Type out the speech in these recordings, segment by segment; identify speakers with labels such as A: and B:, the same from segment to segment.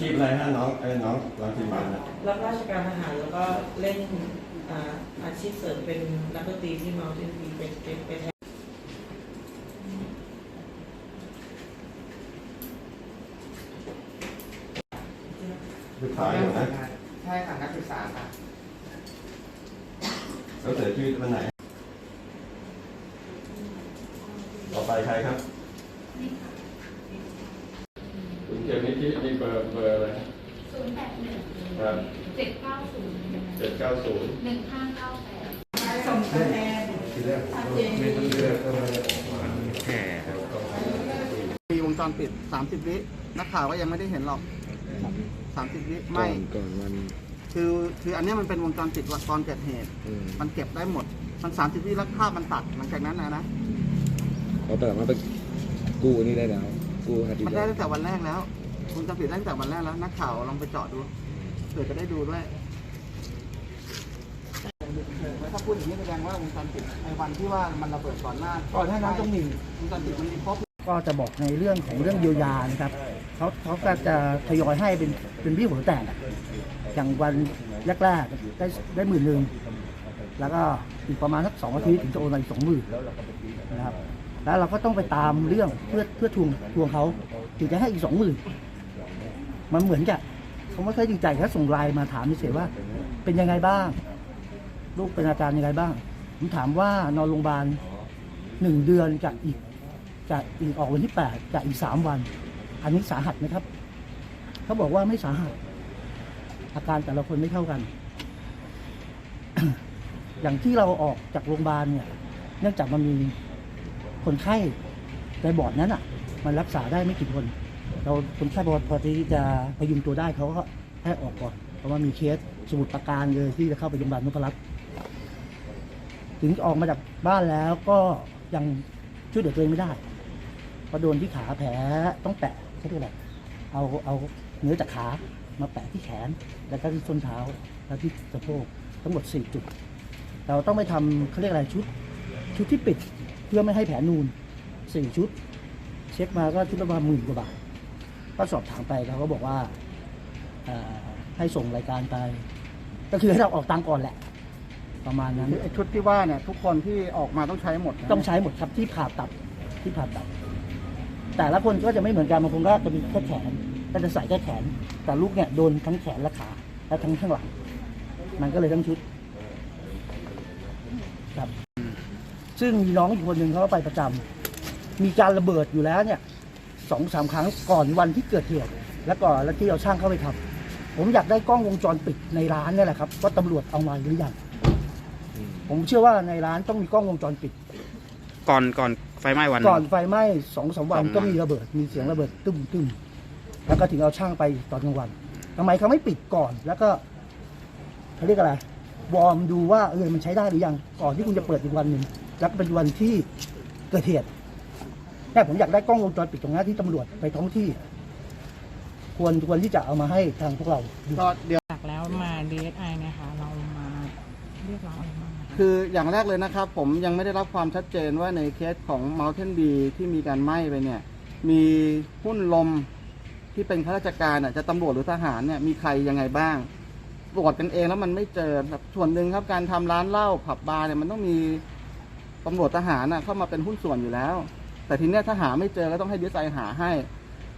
A: ชีพอะไรฮะน้องไอ้น้องรังสิมันนะ
B: รับราชการทหารแล้วก็เล่นอ่าอาชีพเสริมเป็นนักดนตรีที่มาเล่นดีเป็นเป็นเป็น
A: ศึกษาอยู่นะ
C: ใช่ค่ะนักศึกษาค่ะ
A: แล้วเสียชีวิตวันไหน ต่อไปใครครับ คุณเกียรตินิธินี่เบอร์เบอร์อะไร
D: ศูนย์แปดหนึ่ง
A: ครับ
D: เจ็ดเก้าศูนย์
A: เจ็ดเก้าศูนย์
D: หนึ่งห้าเก้าแปด
B: ส่งคะแนน
C: มีวงจรปิด 30 วินักข่าวก็ยังไม่ได้เห็นหรอก 30 วิไม่
E: ก่อนวัน
C: คือคืออันเนี้ยมันเป็นวงจรปิดวันตอนเกิดเหตุ
E: อืม
C: มันเก็บได้หมด มัน 30 วิแล้วภาพมันตัดหลังจากนั้นนะนะ
E: เราแต่มาไปกู้อันนี้ได้แล้วกู้ฮาร์ดดิส
C: มัน
E: ก์
C: ได้
E: ได้
C: ตั้งแต่วันแรกแล้ว วงจรปิดได้ตั้งแต่วันแรกแล้ว นักข่าวลองไปเจาะดูเผื่อจะได้ดูด้วยถ้าพูดอย่างนี้แสดงว่าวงจรปิดในวันที่ว่ามันระเบิดก่อนหน้า
F: ก่อนหน้านั้นต้องมี
C: วงจรปิดมันมีครบ
F: ก็จะบอกในเรื่องของเรื่องเยียวยานะครับเขาเขาก็จะทยอยให้เป็นเป็นพี่หัวแตกอะอย่างวันแรกๆได้ได้หมื่นหนึ่งแล้วก็อีกประมาณสักสองอาทิตย์ถึงจะโอนมาอีกสองหมื่นนะครับแล้วเราก็ต้องไปตามเรื่องเพื่อเพื่อทวงทวงเขาถึงจะให้อีกสองหมื่น มันเหมือนกับเขาไม่ค่อยจริงใจแค่ส่งไลน์มาถามเฉยๆว่า เป็นยังไงบ้าง ลูกเป็นอาการยังไงบ้าง ผมถามว่านอนโรงพยาบาลหนึ่งเดือนกับอีกจะอีกออกวันที่แปดจะอีกสามวัน อันนี้สาหัสไหมครับ เขาบอกว่าไม่สาหัส อาการแต่ละคนไม่เท่ากัน อย่างที่เราออกจากโรงพยาบาลเนี่ย เนื่องจากมันมีคนไข้ในบอร์ดนั้นอะ มันรักษาได้ไม่กี่คน เราคนไข้พอพอที่จะพยุงตัวได้เขาก็ให้ออกก่อน เพราะว่ามีเคสสมุดประการเลยที่จะเข้าไปโรงพยาบาลนพรัตน์ถึงออกมาจากบ้านแล้วก็ยังช่วยเหลือตัวเองไม่ได้เพราะโดนที่ขาแผลต้องแปะเขาเรียกอะไรเอาเอาเนื้อจากขามาแปะที่แขน แล้วก็ที่ส้นเท้าแล้วที่สะโพกทั้งหมดสี่จุด เราต้องไปทำเขาเรียกอะไรชุด ชุดที่ปิดเพื่อไม่ให้แผลนูนสี่ชุด เช็คมาก็ชุดละประมาณหมื่นกว่าบาท ก็สอบถามไปเขาก็บอกว่าเอ่อให้ส่งรายการไป ก็คือให้เราออกตังค์ก่อนแหละ ประมาณนั้น
C: ไอ้ชุดที่ว่าเนี่ยทุกคนที่ออกมาต้องใช้หมดนะ
F: ต้องใช้หมดครับที่ผ่าตัดที่ผ่าตัด แต่ละคนก็จะไม่เหมือนกันบางคนก็จะมีแค่แขนก็จะใส่แค่แขน แต่ลูกเนี่ยโดนทั้งแขนและขาและทั้งข้างหลัง มันก็เลยทั้งชุดครับ ซึ่งมีน้องอีกคนหนึ่งเขาก็ไปประจำมีการระเบิดอยู่แล้วเนี่ย สองสามครั้งก่อนวันที่เกิดเหตุแล้วก่อนแล้วที่เอาช่างเข้าไปทำผมอยากได้กล้องวงจรปิดในร้านเนี่ยแหละครับว่าตำรวจเอามาหรือยังผมเชื่อว่าในร้านต้องมีกล้องวงจรปิด
G: ก่อนก่อนไฟไหม้วัน
F: ก่อนไฟไหม้สองสามวัน
G: สองวัน
F: ก็มีระเบิด มีเสียงระเบิดตึ้มตึ้มแล้วก็ถึงเอาช่างไปตอนกลางวันทำไมเขาไม่ปิดก่อนแล้วก็เขาเรียกอะไรวอร์มดูว่าเออมันใช้ได้หรือยังก่อนที่คุณจะเปิดอีกวันหนึ่งแล้วก็เป็นวันที่เกิดเหตุ แต่ผมอยากได้กล้องวงจรปิดตรงนั้นที่ตำรวจไปท้องที่ ควรควรที่จะเอามาให้ทางพวกเราดู
C: ก็เดี๋ยว
H: จากแล้วมา DSI เนะคะเรามาเรียกร้องอะไรบ้างคะ
C: คืออย่างแรกเลยนะครับ ผมยังไม่ได้รับความชัดเจนว่าในเคสของ Mountain B ที่มีการไหม้ไปเนี่ย มีหุ้นลมที่เป็นข้าราชการอะจะตำรวจหรือทหารเนี่ยมีใครยังไงบ้างตรวจกันเองแล้วมันไม่เจอแบบส่วนหนึ่งครับการทำร้านเหล้าผับบาร์เนี่ยมันต้องมีตำรวจทหารน่ะเข้ามาเป็นหุ้นส่วนอยู่แล้ว แต่ทีเนี้ยถ้าหาไม่เจอก็ต้องให้ดีไซหาให้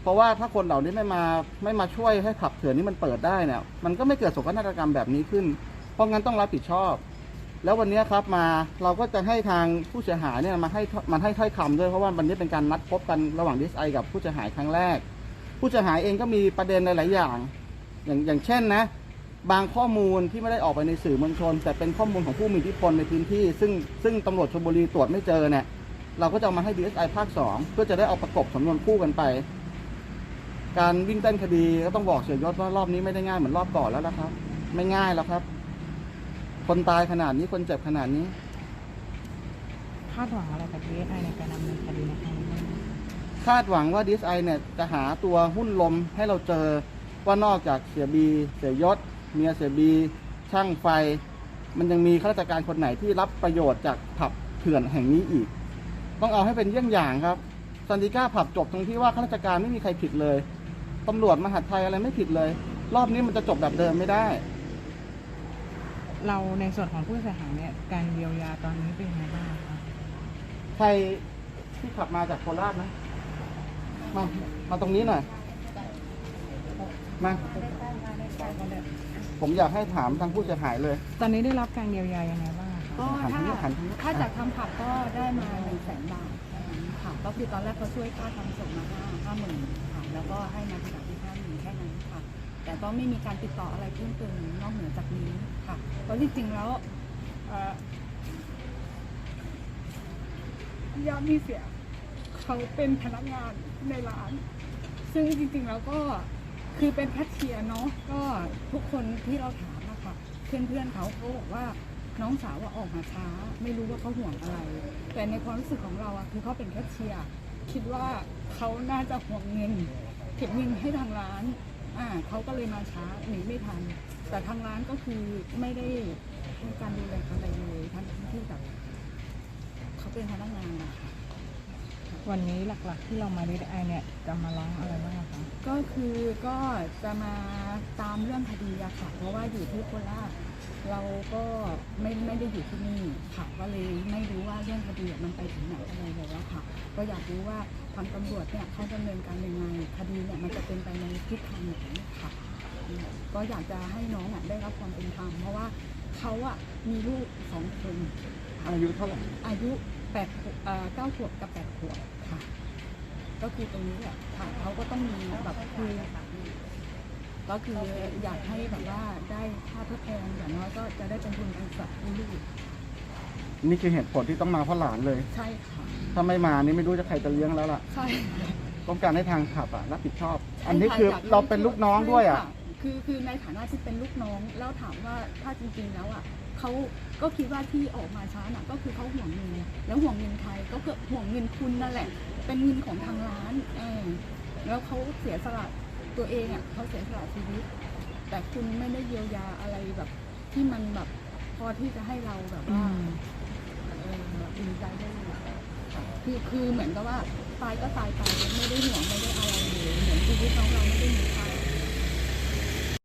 C: เพราะว่าถ้าคนเหล่านี้ไม่มาไม่มาช่วยให้ขับเถื่อนนี้มันเปิดได้เนี่ยมันก็ไม่เกิดโศกนาฏกรรมแบบนี้ขึ้น เพราะงั้นต้องรับผิดชอบ แล้ววันนี้ครับมาเราก็จะให้ทางผู้เสียหายเนี่ยมาให้มันให้ถ้อยคำด้วยเพราะว่าวันนี้เป็นการนัดพบกันระหว่างดีไอกับผู้เสียหายครั้งแรก ผู้เสียหายเองก็มีประเด็นหลาย ๆ อย่าง อย่างอย่างเช่นนะบางข้อมูลที่ไม่ได้ออกไปในสื่อมวลชน แต่เป็นข้อมูลของผู้มีอิทธิพลในพื้นที่ ซึ่งซึ่งตำรวจชลบุรีตรวจไม่เจอเนี่ย เราก็จะเอามาให้ DSI ภาค 2 เพื่อจะได้เอาประกบสำนวนคู่กันไป การวิ่งเต้นคดีก็ต้องบอกเสียยศว่ารอบนี้ไม่ได้ง่ายเหมือนรอบก่อนแล้วนะครับ ไม่ง่ายแล้วครับ คนตายขนาดนี้คนเจ็บขนาดนี้
H: คาดหวังอะไรกับ DSI ในการดำเนินคดีในครั้งนี้บ้างคะ
C: คาดหวังว่า DSI เนี่ยจะหาตัวหุ้นลมให้เราเจอว่านอกจากเสียบี เสียยศ เมียเสียบี ช่างไฟ มันยังมีข้าราชการคนไหนที่รับประโยชน์จากผับเถื่อนแห่งนี้อีก ต้องเอาให้เป็นเยี่ยงอย่างครับซันติก้าผับจบตรงที่ว่าข้าราชการไม่มีใครผิดเลยตำรวจมหาดไทยอะไรไม่ผิดเลย รอบนี้มันจะจบแบบเดิมไม่ได้
H: เราในส่วนของผู้เสียหายเนี่ยการเยียวยาตอนนี้เป็นยังไงบ้างคะ
C: ใครที่ขับมาจากโคราชนะ มา มาตรงนี้หน่อย มา ผมอยากให้ถามทางผู้เสียหายเลย
H: ตอนนี้ได้รับการเยียวยายังไงบ้างคะ
I: ก็
C: หัน
I: ถ้า
C: ทางนี้หันทางนี้
I: ถ้าจากทำผับก็ได้มาหนึ่งแสนบาทค่ะก็คือตอนแรกเขาช่วยค่าทำศพมาห้าห้าหมื่นค่ะแล้วก็ให้มาขนาดที่ห้าหมื่นแค่นั้นค่ะ แต่ก็ไม่มีการติดต่ออะไรเพิ่มเติมนอกเหนือจากนี้ค่ะเพราะจริงๆแล้วเอ่อยอดมีเสียเขาเป็นพนักงานในร้าน ซึ่งจริงๆแล้วก็คือเป็นแคชเชียร์เนาะก็ทุกคนที่เราถามอะค่ะเพื่อนๆเขาเขาบอกว่า น้องสาวว่าออกมาช้า ไม่รู้ว่าเขาห่วงอะไร แต่ในความรู้สึกของเราอะคือเขาเป็นแคชเชียร์คิดว่าเขาน่าจะห่วงเงินเก็บเงินให้ทางร้านอ่าเขาก็เลยมาช้าหนีไม่ทัน แต่ทางร้านก็คือไม่ได้มีการดูแลอะไรเลยทั้งที่แบบเขาเป็นพนักงานนะคะ
H: วันนี้หลักๆ ที่เรามาดีไอเนี่ยจะมาร้องอะไรบ้างคะ
I: ก็คือก็จะมาตามเรื่องคดีอะค่ะเพราะว่าอยู่ที่โคราชเราก็ไม่ไม่ได้อยู่ที่นี่ค่ะก็เลยไม่รู้ว่าเรื่องคดีอะมันไปถึงไหนอะไรแล้วค่ะ ก็อยากรู้ว่าทางตำรวจเนี่ยเขาดำเนินการยังไงคดีเนี่ยมันจะเป็นไปในทิศทางไหนค่ะอืมก็อยากจะให้น้องอะได้รับความเป็นธรรมเพราะว่าเขาอะมีลูกสองคนค่ะ
C: อายุเท่าไหร่
I: อายุแปดขวบเอ่อเก้าขวบกับแปดขวบค่ะ ก็คือตรงนี้แหละค่ะเขาก็ต้องมีแบบคือก็คืออยากให้แบบว่าได้ค่าทดแทนอย่างน้อยก็จะได้เป็นทุนการศึกษาให้ลูก
C: นี่คือเหตุผลที่ต้องมาเพราะหลานเลย
I: ใช่ค่ะ
C: ถ้าไม่มานี่ไม่รู้จะใครจะเลี้ยงแล้วล่ะ
I: ใช่
C: ต้องการให้ทางขับอะรับผิดชอบ อันนี้คือเราเป็นลูกน้องด้วยอะ
I: ใช่ค่คือคือในฐานะที่เป็นลูกน้องแล้วถามว่าถ้าจริง ๆ แล้วอะเขาก็คิดว่าที่ออกมาช้าน่ะ ก็คือเขาห่วงเงินแล้วห่วงเงินใครก็คือห่วงเงินคุณนั่นแหละ เป็นเงินของทางร้านเออแล้วเขาเสียสละตัวเองอะเขาเสียสละชีวิต แต่คุณไม่ได้เยียวยาอะไรแบบ ที่มันแบบพอที่จะให้เราแบบว่าเออดีใจได้เลยคือคือเหมือนกับว่าตายก็ตายไปไม่ได้ห่วงไม่ได้อะไรเลยเหมือนชีวิตน้องเราไม่ได้มีค่า